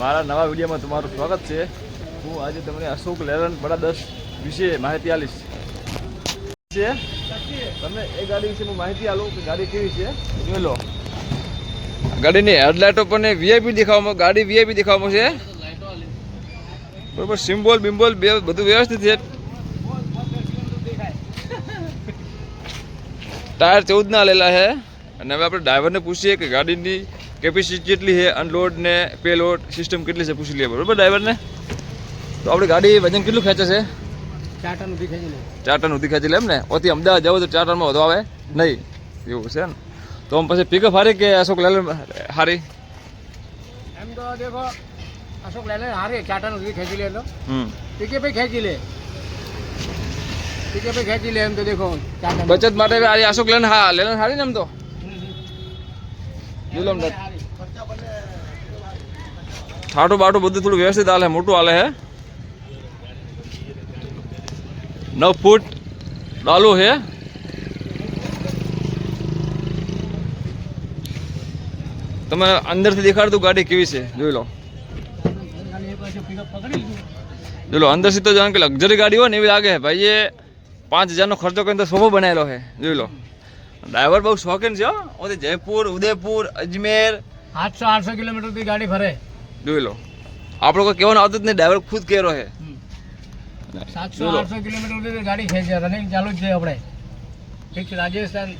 મારા નવા વિડીયોમાં તમારું સ્વાગત છે. હું આજે તમને અશોક લેલન બડા દસ વિશે માહિતી આલીશ છે? તમને એ ગાડી વિશે હું માહિતી આલું કે ગાડી કેવી છે? જોઈ લો. ગાડીની હેડલાઇટો પણ વીઆઈપી દેખાવામાં ગાડી વીઆઈપી દેખાવામાં છે. બરોબર, સિમ્બોલ, બિમ્બોલ બે બધું વ્યવસ્થિત છે. ટાયર ચૌદ ના લેલા છે. અને હવે આપણે ડ્રાઈવરને પૂછીએ કે ગાડીની કેપેસિટી કેટલી છે અનલોડ ને પેલોડ સિસ્ટમ કેટલી છે પૂછી લઈએ બરોબર ડ્રાઈવરને તો આપણી ગાડી વજન કેટલું ખેંચે છે? ચાર ટન ઉધી ખેંચી લે. ચાર ટન ઉધી ખેંચી લે એમ ને? ઓથી અમદાવાદ જવું તો ચાર ટનમાં વધુ આવે? નહીં. એવું છે ને તો આમ પછી પિકઅપ હારી કે અશોક લેલન હારી? એમ તો દેખો અશોક લેલન હારી ચાર ટન ઉધી ખેંચી લે તો. હમ. પીકે પે ખેંચી લે. પિકઅપ ખેંચી લે એમ તો દેખો બચત માટે આ અશોક લેલન હા લેલન હારી ને એમ તો? આમ ઠાઠું બાઠું બધું થોડું વ્યવસ્થિત હાલે, મોટું હાલે હે. નવ ફૂટ ડાલું છે તમે અંદરથી દેખાડતું ગાડી કેવી છે? જોઈ લો. જોઈ લો, અંદરથી તો જાણ કે લક્ઝરી ગાડી હોય ને એવી લાગે. ભાઈ એ પાંચ હજારનો ખર્ચો કરીને તો સોફો બનાવેલો છે જોઈ લો. ડ્રાઈવર બહુ શોખીન છે હો. જયપુર ઉદયપુર અજમેર. આઠસો આઠસો કિલોમીટરથી ગાડી ફરે. જોઈ લો. આપણો કોઈ કહેવાનો આવતો જ નહીં ડ્રાઈવર ખુદ કહેરો છે સાતસો આઠસો કિલોમીટર સુધી ગાડી ખેંચે રનિંગ ચાલુ જ છે આપણે. ઠીક છે રાજસ્થાન